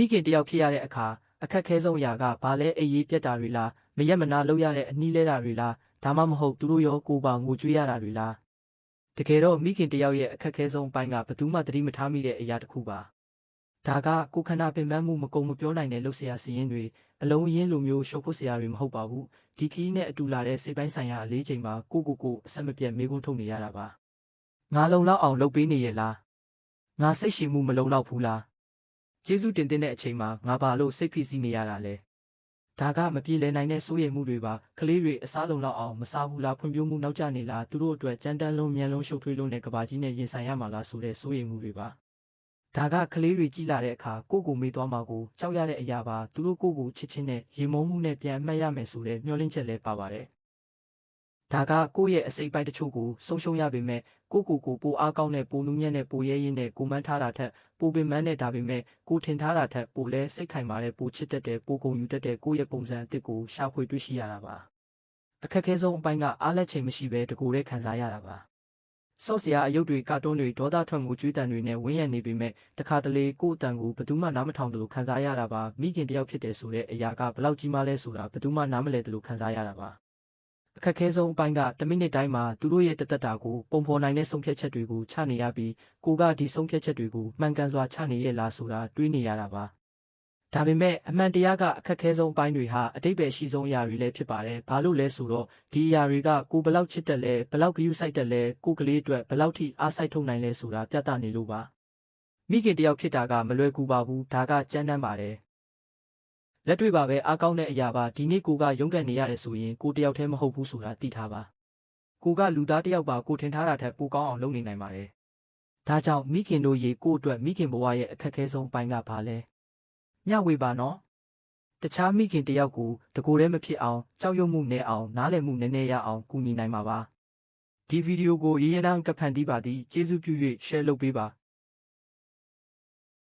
မိခင်တယောက်ဖြစ်ရတဲ့အခါအခက်ခဲဆုံးအရာကဘာလဲအေးရေးပြက်တာတွေလားမရက်မနာလုပ်ရတဲ့အနှီးလဲတာတွေလားဒါမှမဟုတ်သူတို့ရောကိုယ်ပါငိုကြွေးရတာတွေလားတကယ်တော့မိခင်တယောက်ရဲ့အခက်ခဲဆုံးအပိုင်းကဘယ်သူမှသတိမထားမိတဲ့အရာတစ်ခုပါဒါကကိုယ်ခန္ဓာပင်ပန်းမှုမကုံမပြောနိုင်တဲ့လှုပ်ရှားစီးရင်တွေအလုံးရင်းလိုမျိုးရှုပ်ဖို့စရာတွေမဟုတ်ပါဘူးဒီခီးနဲ့အတူလာတဲ့စိတ်ပိုင်းဆိုင်ရာအလေးချိန်မှာကိုကိုကိုအဆက်မပြတ်မေးခွန်းထုတ်နေရတာပါငါလုံလောက်အောင်လုပ်ပေးနေရဲ့လားငါစိတ်ရှိမှုမလုံလောက်ဘူးလား ကျေးဇူးတင်တဲ့အချိန်မှာငါဘာလို့စိတ်ဖိစီးနေရတာလဲဒါကမပြေလည်နိုင်တဲ့စိုးရိမ်မှုတွေပါကလေးတွေအစားလုံလောက်အောင်မစားဘူးလားဖွံ့ဖြိုးမှုနောက်ကျနေလားသူတို့အတွက်ကြမ်းတမ်းလုံးမြန်လုံးရှုပ်ထွေးလုံးနဲ့ကဘာကြီးနဲ့ရင်ဆိုင်ရမှာလားဆိုတဲ့စိုးရိမ်မှုတွေပါဒါကကလေးတွေကြီးလာတဲ့အခါကိုယ့်ကိုမေးသွားမှာကိုကြောက်ရတဲ့အရာပါသူတို့ကိုယ့်ကိုချစ်ချင်းနဲ့ရေမုန်းမှုနဲ့ပြန်အမှတ်ရမယ်ဆိုတဲ့မျှော်လင့်ချက်လည်းပါပါတယ် ဒါကကိုယ့်ရဲ့အစိတ်ပိုင်းတစ်ချို့ကိုဆုံးရှုံးရပေမဲ့ကိုယ့်ကိုယ်ကိုပိုအားကောင်းတဲ့ပိုနူးညံ့တဲ့ပိုရဲရင်တဲ့ကိုမန်းထားတာထက်ပိုပင်ပန်းတဲ့ဒါပေမဲ့ကိုထင်ထားတာထက်ပိုလဲစိတ်ခိုင်မာတဲ့ပိုချစ်တတ်တဲ့ပိုကုန်ယူတတ်တဲ့ကိုယ့်ရဲ့ပုံစံအသစ်ကိုရှာဖွေတွေ့ရှိရတာပါအခက်အခဲဆုံးအပိုင်းကအားလက်ချိန်မရှိဘဲတကူတဲ့ခံစားရတာပါဆော့စရာအယုတ်တွေကာတွန်းတွေဒေါသထွက်မှုကြွေးတန်တွေနဲ့ဝင်းရံနေပေမဲ့တခါတလေကိုယ့်အတန်ကိုဘယ်သူမှနားမထောင်တယ်လို့ခံစားရတာပါမိခင်တယောက်ဖြစ်တယ်ဆိုတဲ့အရာကဘယ်လောက်ကြီးမားလဲဆိုတာဘယ်သူမှနားမလည်တယ်လို့ခံစားရတာပါ အခက်အခဲဆုံးအပိုင်းကတစ်မိနစ်တိုင်းမှာသူတို့ရဲ့တသက်တာကိုပုံဖော်နိုင်တဲ့ဆုံးဖြတ်ချက်တွေကိုချနေရပြီးကိုကဒီဆုံးဖြတ်ချက်တွေကိုမှန်ကန်စွာချနေရလားဆိုတာတွေးနေရတာပါဒါပေမဲ့အမှန်တရားကအခက်အခဲဆုံးအပိုင်းတွေဟာအတိတ်ပဲရှိဆုံးအရာတွေလည်းဖြစ်ပါတယ်ဘာလို့လဲဆိုတော့ဒီအရာတွေကကိုဘယ်လောက်ချစ်တယ်လဲဘယ်လောက်ဂရုစိုက်တယ်လဲကိုကလေးအတွက်ဘယ်လောက်ထိအားစိုက်ထုတ်နိုင်လဲဆိုတာပြသနေလို့ပါမိခင်တယောက်ဖြစ်တာကမလွယ်ကူပါဘူးဒါကကြမ်းတမ်းပါတယ် လက်တွေ့ပါပဲအားကောင်းတဲ့အရာပါဒီနေ့ကိုကရုန်းကန်နေရတယ်ဆိုရင်ကိုတယောက်တည်းမဟုတ်ဘူးဆိုတာသိထားပါကိုကလူသားတယောက်ပါကိုထင်ထားတာထက်ပိုကောင်းအောင်လုပ်နေနိုင်ပါတယ်ဒါကြောင့်မိခင်တို့ရေကိုအတွက်မိခင်ဘဝရဲ့အခက်အခဲဆုံးအပိုင်းကဘာလဲမျှဝေပါနော်တခြားမိခင်တယောက်ကိုတကိုယ်တည်းမဖြစ်အောင်ကြောက်ရွံ့မှုနဲ့အောင်နားလည်မှုနည်းနည်းရအောင်ကူညီနိုင်ပါပါဒီဗီဒီယိုကိုရေးရန်ကဖန်တီးပါသည်ကျေးဇူးပြု၍ share လုပ်ပေးပါ